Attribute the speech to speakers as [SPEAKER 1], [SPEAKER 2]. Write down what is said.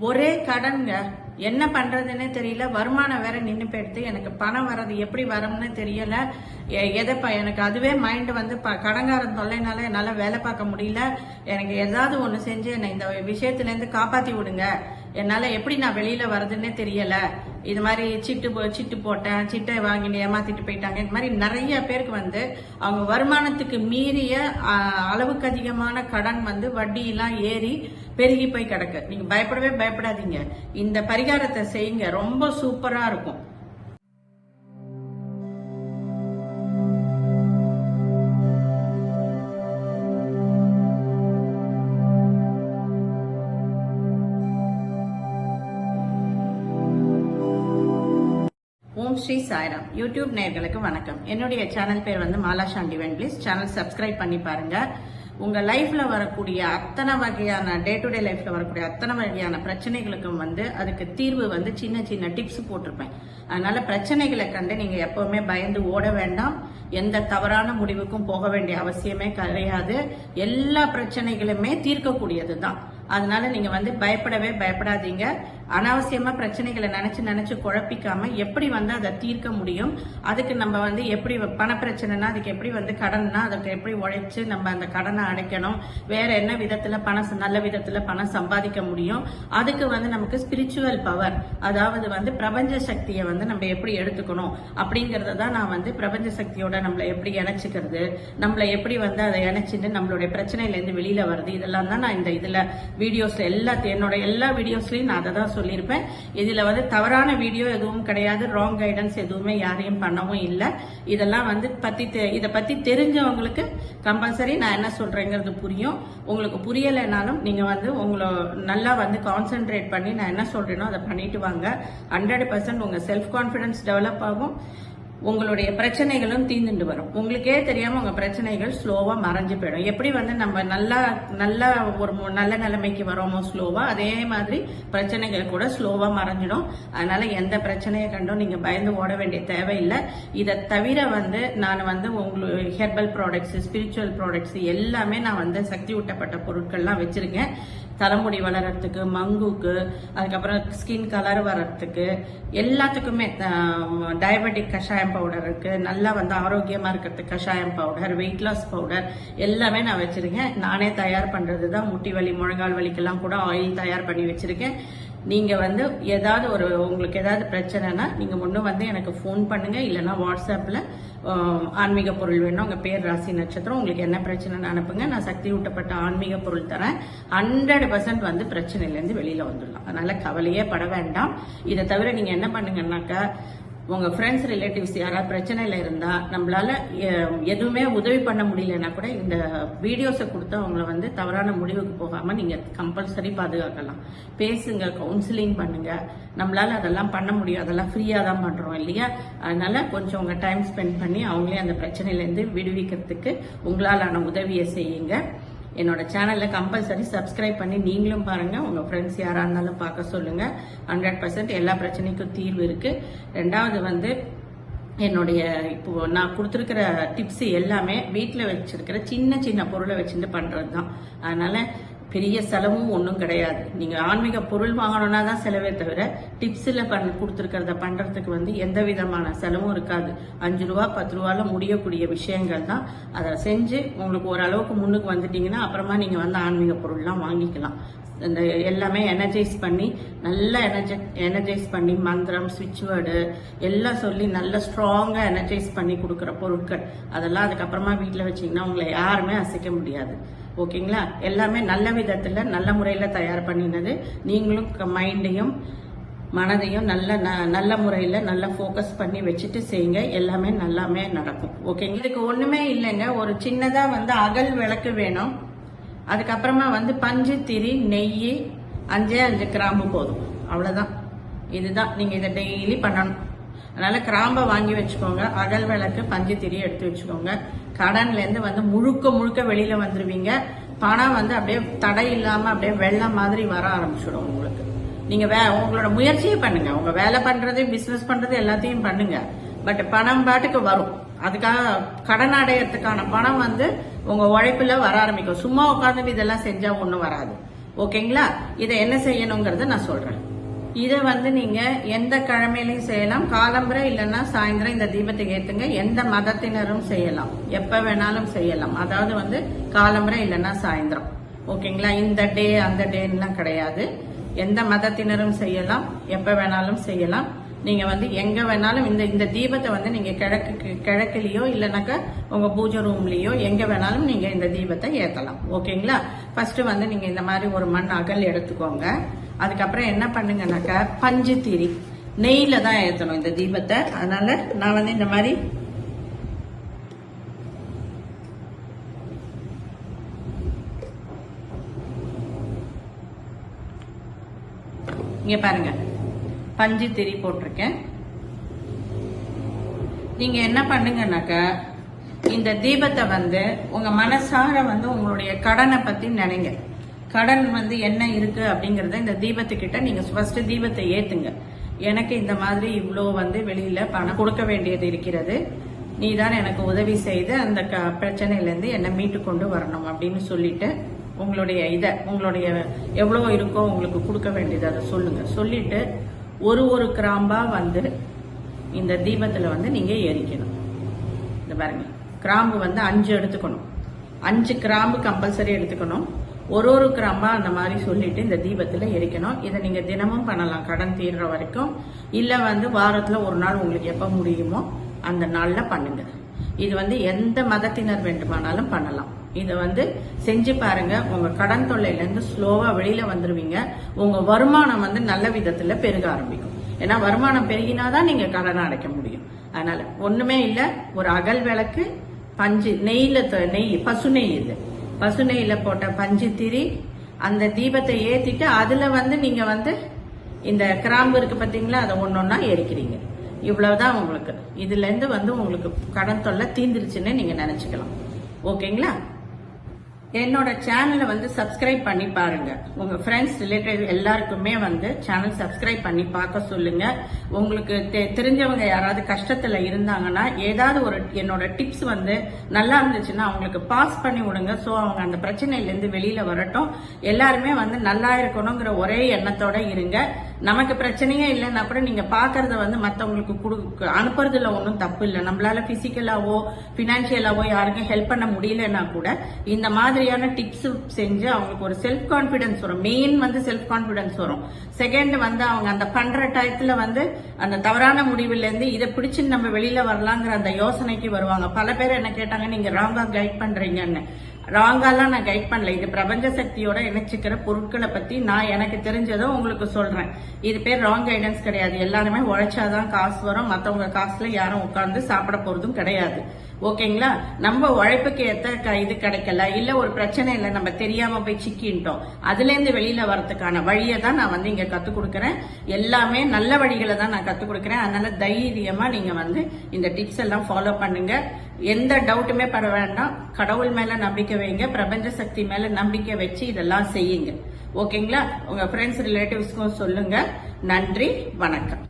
[SPEAKER 1] ஒரே கடன்ங்க. என்ன பண்றதுன்னே தெரியல. வருமானம் வேற நின்று போயிடுது. எனக்கு பணம் வர்றது எப்படி வரும்னு தெரியல. எ- எதை எனக்கு அதுவே மைண்ட் வந்து ப- கடங்காரன் தொல்லைனால என்னால வேலை பார்க்க முடியல. எனக்கு ஏதாவது ஒன்று செஞ்சு என்னை இந்த விஷயத்துல இருந்து காப்பாத்தி விடுங்க. என்னால எப்படி நான் வெளியில வரதுன்னே தெரியல. இது மாதிரி சிட்டு போ- சிட்டு போட்டேன் சிட்டை வாங்கிட்டு ஏமாத்திட்டு போயிட்டாங்க. இந்த மாதிரி நிறைய பேருக்கு வந்து அவங்க வருமானத்துக்கு மீறிய அளவுக்கு அதிகமான கடன் வந்து வட்டியெல்லாம் ஏறி பெருகி போய் கிடக்கு. நீங்க பயப்படவே பயப்படாதீங்க. இந்த பரிகாரத்தை செய்யுங்க. ரொம்ப சூப்பரா இருக்கும். ஓம் ஸ்ரீ சாய்ராம். யூடியூப் நேர்களுக்கு வணக்கம். என்னுடைய சேனல் பேர் வந்து Mala Sandy please channel subscribe பண்ணி பாருங்க. உங்க லைஃப்ல வரக்கூடிய அத்தனை வகையான டே டு டே லைஃப்ல வரக்கூடிய அத்தனை வகையான பிரச்சனைகளுக்கும் வந்து அதுக்கு தீர்வு வந்து சின்ன சின்ன டிப்ஸ் போட்டிருப்பேன். அதனால பிரச்சனைகளை கண்டு நீங்க எப்பவுமே பயந்து ஓட வேண்டாம். எந்த தவறான முடிவுக்கும் போக வேண்டிய அவசியமே கிடையாது. எல்லா பிரச்சனைகளுமே தீர்க்கக்கூடியது தான் அதனால நீங்க வந்து பயப்படவே பயப்படாதீங்க. அனாவசியமா பிரச்சனைகளை நினைச்சு நினைச்சு குழப்பிக்காம எப்படி வந்து அதை தீர்க்க முடியும்? அதுக்கு நம்ம வந்து எப்படி பண பிரச்சனைனா அதுக்கு எப்படி வந்து கடன்னா அதுக்கு எப்படி உழைச்சு நம்ம அந்த கடனை அடைக்கணும்? வேற என்ன விதத்துல பணம் நல்ல விதத்துல பணம் சம்பாதிக்க முடியும்? அதுக்கு வந்து நமக்கு ஸ்பிரிச்சுவல் பவர் அதாவது வந்து பிரபஞ்ச சக்தியை வந்து நம்ம எப்படி எடுத்துக்கணும்? அப்படிங்கறத தான் நான் வந்து பிரபஞ்ச சக்தியோட நம்மளை எப்படி இணைச்சிக்கிறது? நம்மளை எப்படி வந்து அதை இணைச்சிட்டு நம்மளுடைய பிரச்சனையில இருந்து வெளியில வருது? இதெல்லாம் தான் நான் இந்த இதுல வீடியோஸ்ல எல்லா என்னோட எல்லா வீடியோஸ்லயும் நான் அதை தான் சொல்லியிருப்பேன். இதில் வந்து தவறான வீடியோ எதுவும் கிடையாது. ராங் கைடன்ஸ் எதுவுமே யாரையும் பண்ணவும் இல்லை. இதெல்லாம் வந்து பற்றி தெ- இதை பற்றி தெரிஞ்சவங்களுக்கு கம்பல்சரி நான் என்ன சொல்கிறேங்கிறது புரியும். உங்களுக்கு புரியலைனாலும் நீங்கள் வந்து உங்களை நல்லா வந்து கான்சென்ட்ரேட் பண்ணி நான் என்ன சொல்கிறேனோ அதை பண்ணிட்டு வாங்க. ஹண்ட்ரட் பர்சன்ட் உங்கள் செல்ஃப் கான்ஃபிடன்ஸ் டெவலப் ஆகும். உங்களுடைய பிரச்சனைகளும் தீர்ந்துட்டு வரும். உங்களுக்கே தெரியாம உங்க பிரச்சனைகள் ஸ்லோவா மறைஞ்சு போயிடும். எப்படி வந்து நம்ம நல்லா நல்ல ஒரு நல்ல நிலைமைக்கு வரோமோ ஸ்லோவா அதே மாதிரி பிரச்சனைகள் கூட ஸ்லோவா மறைஞ்சிடும். அதனால எந்த பிரச்சனையை கண்டும் நீங்க பயந்து ஓட வேண்டிய தேவையில்லை. இதை தவிர வந்து நான் வந்து உங்களுக்கு ஹெர்பல் ப்ராடக்ட்ஸ் ஸ்பிரிச்சுவல் ப்ராடக்ட்ஸ் எல்லாமே நான் வந்து சக்தி ஊட்டப்பட்ட பொருட்கள்லாம் வச்சிருக்கேன். தலைமுடி வளர்றதுக்கு மங்குக்கு அதுக்கப்புறம் ஸ்கின் கலர் வர்றதுக்கு எல்லாத்துக்குமே டயபெட்டிக் கஷாயம் பவுடர் இருக்கு. நல்லா வந்து ஆரோக்கியமா இருக்கிறதுக்கு கஷாயம் பவுடர் வெயிட் லாஸ் பவுடர் எல்லாமே நான் வச்சிருக்கேன். நானே தயார் பண்றது தான் முட்டி வலி முழங்கால் வலிக்கெல்லாம் கூட ஆயில் தயார் பண்ணி வச்சிருக்கேன். நீங்க வந்து ஏதாவது ஒரு உங்களுக்கு ஏதாவது பிரச்சனைனா நீங்க ஒண்ணு வந்து எனக்கு ஃபோன் பண்ணுங்க. இல்லைன்னா வாட்ஸ்அப்ல ஆன்மீக பொருள் வேணும் உங்க பேர் ராசி நட்சத்திரம் உங்களுக்கு என்ன பிரச்சனைன்னு அனுப்புங்க. நான் சக்தி ஊட்டப்பட்ட ஆன்மீக பொருள் தரேன். ஹண்ட்ரட் பர்சன்ட் வந்து பிரச்சனையில இருந்து வெளியில வந்துடலாம். அதனால கவலையே பட வேண்டாம். இதை தவிர நீங்க என்ன பண்ணுங்கன்னாக்கா உங்க ஃப்ரெண்ட்ஸ் ரிலேட்டிவ்ஸ் யாராவது பிரச்சனையில இருந்தா நம்மளால எ- எதுவுமே உதவி பண்ண முடியலன்னா கூட இந்த வீடியோஸை கொடுத்து அவங்கள வந்து தவறான முடிவுக்கு போகாம நீங்க கம்பல்சரி பாதுகாக்கலாம். பேசுங்க கவுன்சிலிங் பண்ணுங்க. நம்மளால அதெல்லாம் பண்ண முடியும். அதெல்லாம் ஃப்ரீயா தான் பண்றோம் இல்லையா? அதனால கொஞ்சம் உங்க டைம் ஸ்பெண்ட் பண்ணி அவங்களே அந்த பிரச்சனையில இருந்து விடுவிக்கிறதுக்கு உங்களாலான உதவியை செய்யுங்க. என்னோட சேனல்ல கம்பல்சரி சப்ஸ்கிரைப் பண்ணி நீங்களும் பாருங்க. உங்க ஃப்ரெண்ட்ஸ் யாரா இருந்தாலும் பார்க்க சொல்லுங்க. ஹண்ட்ரட் பர்சன்ட் எல்லா பிரச்சனைக்கும் தீர்வு இருக்கு. ரெண்டாவது வந்து என்னுடைய இப்போ நான் கொடுத்துருக்கிற டிப்ஸ் எல்லாமே வீட்டில் வச்சிருக்கிற சின்ன சின்ன பொருளை வச்சுட்டு பண்றது தான் அதனால பெரிய செலவும் ஒன்றும் கிடையாது. நீங்க ஆன்மீக பொருள் வாங்கணும்னா தான் செலவே தவிர டிப்ஸில் பண்ண கொடுத்துருக்கிறத பண்ணுறதுக்கு வந்து எந்த விதமான செலவும் இருக்காது. அஞ்சு ரூபா பத்து ரூபால முடியக்கூடிய விஷயங்கள் தான். அதை செஞ்சு உங்களுக்கு ஓரளவுக்கு முன்னுக்கு வந்துட்டீங்கன்னா அப்புறமா நீங்கள் வந்து ஆன்மீக பொருள்லாம் வாங்கிக்கலாம். இந்த எல்லாமே எனர்ஜைஸ் பண்ணி நல்லா எனர்ஜை எனர்ஜைஸ் பண்ணி மந்திரம் சுவிட்ச் வேர்டு எல்லாம் சொல்லி நல்லா ஸ்ட்ராங்காக எனர்ஜைஸ் பண்ணி கொடுக்குற பொருட்கள். அதெல்லாம் அதுக்கப்புறமா வீட்டில் வச்சிங்கன்னா உங்களை யாருமே அசைக்க முடியாது. ஓகேங்களா? எல்லாமே நல்ல விதத்தில் நல்ல முறையில் தயார் பண்ணினது. நீங்களும் மைண்டையும் மனதையும் நல்ல ந- நல்ல முறையில் நல்லா ஃபோக்கஸ் பண்ணி வச்சுட்டு செய்யுங்க எல்லாமே நல்லாமே நடக்கும். ஓகேங்க? இதுக்கு ஒன்றுமே இல்லைங்க. ஒரு சின்னதாக வந்து அகல் விளக்கு வேணும். அதுக்கப்புறமா வந்து பஞ்சு திரி நெய் அஞ்சே அஞ்சு கிராம்பு போதும். அவ்வளோதான் இதுதான். நீங்கள் இதை டெய்லி பண்ணணும். அதனால கிராம்பை வாங்கி வச்சுக்கோங்க அகல் விளக்கு பஞ்சு திரியை எடுத்து வச்சுக்கோங்க. கடன்லேருந்து வந்து முழுக்க முழுக்க வெளியில் வந்துடுவீங்க பணம் வந்து அப்படியே தடை இல்லாமல் அப்படியே வெள்ளம் மாதிரி வர ஆரம்பிச்சிடும் உங்களுக்கு. நீங்கள் வே உங்களோட முயற்சியே பண்ணுங்க. உங்கள் வேலை பண்ணுறது பிஸ்னஸ் பண்ணுறது எல்லாத்தையும் பண்ணுங்க. பட் பணம் பாட்டுக்கு வரும். அதுக்காக கடன் அடையிறதுக்கான பணம் வந்து உங்கள் உழைப்பில் வர ஆரம்பிக்கும். சும்மா உட்காந்து இதெல்லாம் செஞ்சால் ஒன்றும் வராது. ஓகேங்களா? இதை என்ன செய்யணுங்கிறத நான் சொல்கிறேன் இதை வந்து நீங்க எந்த கிழமையிலையும் செய்யலாம். காலம்பரை இல்லைன்னா சாயந்தரம் இந்த தீபத்தை ஏத்துங்க. எந்த மதத்தினரும் செய்யலாம். எப்ப வேணாலும் செய்யலாம். அதாவது வந்து காலம்பரை இல்லைன்னா சாயந்தரம். ஓகேங்களா? இந்த டே அந்த டேன்லாம் கிடையாது. எந்த மதத்தினரும் செய்யலாம். எப்ப வேணாலும் செய்யலாம். நீங்க வந்து எங்க வேணாலும் இந்த இந்த தீபத்தை வந்து நீங்க கிழக்கு கிழக்குலயோ இல்லைனாக்கா உங்க பூஜை ரூம்லயோ எங்க வேணாலும் நீங்க இந்த தீபத்தை ஏத்தலாம். ஓகேங்களா? ஃபர்ஸ்ட் வந்து நீங்க இந்த மாதிரி ஒரு மண் அகல் எடுத்துக்கோங்க. அதுக்கப்புறம் என்ன பண்ணுங்கனாக்கா பஞ்சு திரி. நெய்ல தான் ஏத்தணும் இந்த தீபத்தை. அதனால நான் வந்து இந்த மாதிரி இங்க பாருங்க. பஞ்சு திரி போட்டிருக்கேன். நீங்க என்ன பண்ணுங்கனாக்கா இந்த தீபத்தை வந்து உங்க மனசார வந்து உங்களுடைய கடனை பத்தி நினைங்க. கடன் வந்து என்ன இருக்கு அப்படிங்கறத இந்த தீபத்துக்கிட்ட நீங்க ஃபர்ஸ்ட் தீபத்தை ஏத்துங்க. எனக்கு இந்த மாதிரி இவ்வளோ வந்து வெளியில பணம் கொடுக்க வேண்டியது இருக்கிறது. நீ தான் எனக்கு உதவி செய்து அந்த க- பிரச்சனையிலேருந்து என்னை மீட்டு கொண்டு வரணும் அப்படின்னு சொல்லிட்டு உங்களுடைய இதை உங்களுடைய எவ்வளோ இருக்கோ உங்களுக்கு கொடுக்க வேண்டியது அதை சொல்லுங்க. சொல்லிட்டு ஒரு ஒரு கிராம்பா வந்து இந்த தீபத்துல வந்து நீங்க எரிக்கணும். இந்த பாருங்க. கிராம்பு வந்து அஞ்சு எடுத்துக்கணும். அஞ்சு கிராம்பு கம்பல்சரி எடுத்துக்கணும். ஒரு ஒரு கிராம்பா அந்த மாதிரி சொல்லிட்டு இந்த தீபத்துல எரிக்கணும். இதை நீங்க தினமும் பண்ணலாம். கடன் தீர்ற வரைக்கும். இல்ல வந்து வாரத்துல ஒரு நாள் உங்களுக்கு எப்ப முடியுமோ அந்த நாள்ல பண்ணுங்க. இது வந்து எந்த மதத்தினர் வேண்டுமானாலும் பண்ணலாம். இதை வந்து செஞ்சு பாருங்க. உங்க கடன் தொல்லையிலேருந்து ஸ்லோவா வெளியில வந்துருவீங்க. உங்க வருமானம் வந்து நல்ல விதத்துல பெருக ஆரம்பிக்கும். ஏன்னா வருமானம் பெருகினாதான் நீங்க கடனை அடைக்க முடியும். அதனால ஒண்ணுமே இல்ல. ஒரு அகல் விளக்கு பஞ்சு நெய்ல த- நெய் பசு நெய் இது. பசு நெய்ல போட்ட பஞ்சு திரி அந்த தீபத்தை ஏத்திட்டு அதுல வந்து நீங்க வந்து இந்த கிராம்பு இருக்கு பாத்தீங்களா? அதை ஒன்னொன்னா எரிக்கிறீங்க. இவ்வளவுதான் உங்களுக்கு. இதுல இருந்து வந்து உங்களுக்கு கடன் தொல்லை தீந்துருச்சுன்னு நீங்க நினைச்சுக்கலாம். ஓகேங்களா? என்னோட சேனலை வந்து சப்ஸ்கிரைப் பண்ணி பாருங்க. உங்க ஃப்ரெண்ட்ஸ் ரிலேட்டிவ் எல்லாருக்குமே வந்து சேனல் சப்ஸ்கிரைப் பண்ணி பார்க்க சொல்லுங்க. உங்களுக்கு தெ- தெரிஞ்சவங்க யாராவது கஷ்டத்துல இருந்தாங்கன்னா ஏதாவது ஒரு என்னோட டிப்ஸ் வந்து நல்லா இருந்துச்சுன்னா அவங்களுக்கு பாஸ் பண்ணி விடுங்க. ஸோ அவங்க அந்த பிரச்சனையிலேருந்து வெளியில வரட்டும். எல்லாருமே வந்து நல்லா இருக்கணுங்கிற ஒரே எண்ணத்தோட இருங்க. நமக்கு பிரச்சனையே இல்லைன்னா கூட நீங்க பாக்குறத வந்து மத்தவங்களுக்கு கொடுக்க அனுப்புறதுல ஒன்றும் தப்பு இல்லை. நம்மளால பிசிக்கலாவோ பினான்சியலாவோ யாருக்கும் ஹெல்ப் பண்ண முடியலன்னா கூட இந்த மாதிரியான டிப்ஸ் செஞ்சு அவங்களுக்கு ஒரு செல்ஃப் கான்பிடன்ஸ் வரும். மெயின் வந்து செல்ஃப் கான்பிடன்ஸ் வரும். செகண்ட் வந்து அவங்க அந்த பண்ற டயத்துல வந்து அந்த தவறான முடிவுல இருந்து இதை பிடிச்சு நம்ம வெளியில வரலாங்கிற அந்த யோசனைக்கு வருவாங்க. பல பேர் என்ன கேட்டாங்க நீங்க ராங்கா கைட் பண்றீங்கன்னு. ராங்காலாம் நான் கைட் பண்ணல. இது பிரபஞ்ச சக்தியோட இணைச்சிக்கிற பொருட்களை பத்தி நான் எனக்கு தெரிஞ்சதை உங்களுக்கு சொல்றேன். இது பேர் ராங் கைடன்ஸ் கிடையாது. எல்லாருமே உழைச்சாதான் காசு வரும். மற்றவங்க காசுல யாரும் உட்கார்ந்து சாப்பிட போறதும் கிடையாது. ஓகேங்களா? நம்ம உழைப்புக்கு ஏற்ற க- இது கிடைக்கல இல்ல ஒரு பிரச்சனை இல்லை நம்ம தெரியாம போய் சிக்கின்ட்டோம் அதுல இருந்து வெளியில வரதுக்கான வழியை தான் நான் வந்து இங்க கற்றுக் கொடுக்குறேன். எல்லாமே நல்ல வழிகளை தான் நான் கத்து கொடுக்குறேன். அதனால தைரியமா நீங்க வந்து இந்த டிப்ஸ் எல்லாம் ஃபாலோ பண்ணுங்க. எந்த டவுட்டுமே பட வேண்டாம். கடவுள் மேல நம்பிக்கை வைங்க. பிரபஞ்ச சக்தி மேல நம்பிக்கை வச்சு இதெல்லாம் செய்யுங்க. ஓகேங்களா? உங்க ஃப்ரெண்ட்ஸ் ரிலேட்டிவ்ஸ்க்கும் சொல்லுங்க. நன்றி வணக்கம்.